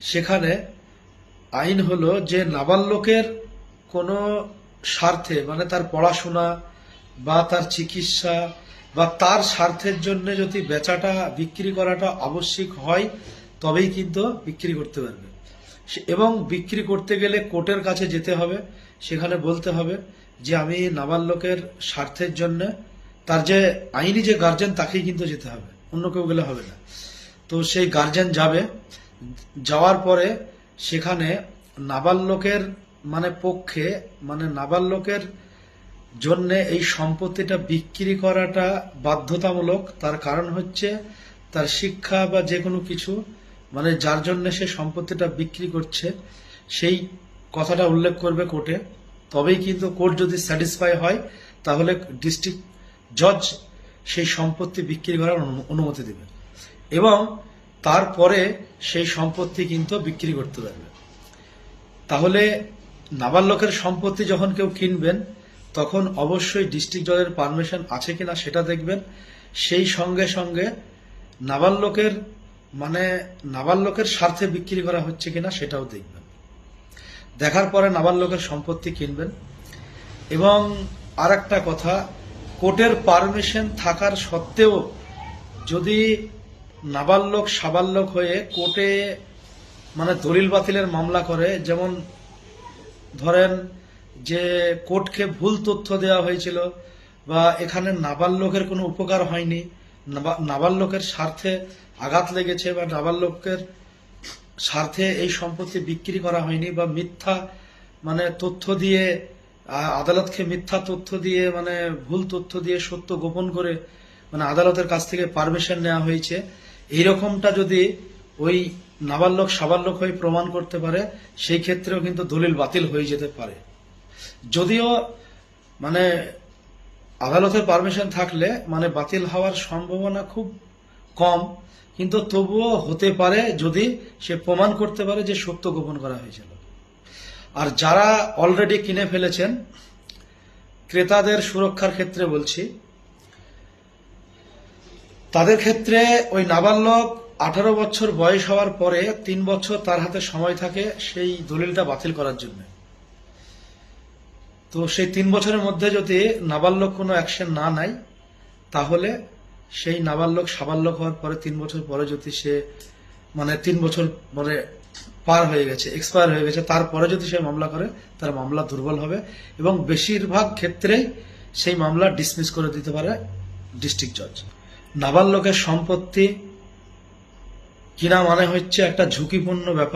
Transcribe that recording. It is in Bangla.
সেখানে আইন হলো যে নাবালকের কোনো স্বার্থে মানে তার পড়াশোনা বা তার চিকিৎসা বা তার স্বার্থের জন্য যদি বেচাটা, বিক্রি করাটা আবশ্যিক হয়, তবেই কিন্তু বিক্রি করতে পারবে। এবং বিক্রি করতে গেলে কোর্টের কাছে যেতে হবে, সেখানে বলতে হবে যে আমি নাবালকের স্বার্থের জন্য, তার যে আইনি যে গার্জেন তাকেই কিন্তু যেতে হবে, অন্য কেউ গেলে হবে না। তো সেই গার্জেন যাবে যাওয়ার পরে সেখানে নাবালকের মানে পক্ষে মানে নাবালকের জন্য এই সম্পত্তিটা বিক্রি করাটা বাধ্যতামূলক। তার কারণ হচ্ছে তার শিক্ষা বা যে কোনো কিছু মানে যার জন্য সে সম্পত্তিটা বিক্রি করছে, সেই কথাটা উল্লেখ করবে কোর্টে। তবেই কিন্তু কোর্ট যদি স্যাটিসফাই হয়, তাহলে ডিস্ট্রিক্ট জজ সেই সম্পত্তি বিক্রি করার অনুমতি দেবে। এবং তারপরে সেই সম্পত্তি কিন্তু বিক্রি করতে পারবে। তাহলে নাবালকের সম্পত্তি যখন কেউ কিনবেন, তখন অবশ্যই ডিস্ট্রিক্ট জজের পারমিশন আছে কিনা সেটা দেখবেন। সেই সঙ্গে সঙ্গে নাবালকের মানে নাবালকের স্বার্থে বিক্রি করা হচ্ছে কিনা সেটাও দেখবেন। দেখার পরে নাবালকের সম্পত্তি কিনবেন। এবং আর কথা, কোর্টের পারমিশন থাকার সত্ত্বেও যদি নাবালক সাবাল্যক হয়ে কোর্টে মানে দলিল বাতিলের মামলা করে। যেমন ধরেন যে কোর্টকে ভুল তথ্য দেওয়া হয়েছিল বা এখানে নাবালকের কোনো উপকার হয়নি নাবাল্যকের স্বার্থে আঘাত লেগেছে বা নাবাল্যকের স্বার্থে এই সম্পত্তি বিক্রি করা হয়নি বা মিথ্যা মানে তথ্য দিয়ে আদালতকে মিথ্যা তথ্য দিয়ে মানে ভুল তথ্য দিয়ে সত্য গোপন করে মানে আদালতের কাছ থেকে পারমিশন নেওয়া হয়েছে। এইরকমটা যদি ওই নাবালক, সাবালক হয়ে প্রমাণ করতে পারে, সেই ক্ষেত্রেও কিন্তু দলিল বাতিল হয়ে যেতে পারে। যদিও মানে আদালতের পারমিশন থাকলে মানে বাতিল হওয়ার সম্ভাবনা খুব কম, কিন্তু তবুও হতে পারে যদি সে প্রমাণ করতে পারে যে সত্য গোপন করা হয়েছিল। আর যারা অলরেডি কিনে ফেলেছেন, ক্রেতাদের সুরক্ষার ক্ষেত্রে বলছি তাদের ক্ষেত্রে ওই নাবালক আঠারো বছর বয়স হওয়ার পরে তিন বছর তার হাতে সময় থাকে সেই দলিলটা বাতিল করার জন্য। তো সেই তিন বছরের মধ্যে যদি নাবালক কোনো অ্যাকশন না নেয়, তাহলে সেই নাবালক সাবাল্যক হওয়ার পরে তিন বছর পরে যদি সে মানে তিন বছর মানে পার হয়ে গেছে এক্সপায়ার হয়ে গেছে, তারপরে যদি সে মামলা করে, তার মামলা দুর্বল হবে এবং বেশিরভাগ ক্ষেত্রেই সেই মামলা ডিসমিস করে দিতে পারে ডিস্ট্রিক্ট জজ নাবালকের সম্পত্তি কিনা মানে হচ্ছে একটা ঝুঁকিপূর্ণ ব্যাপার।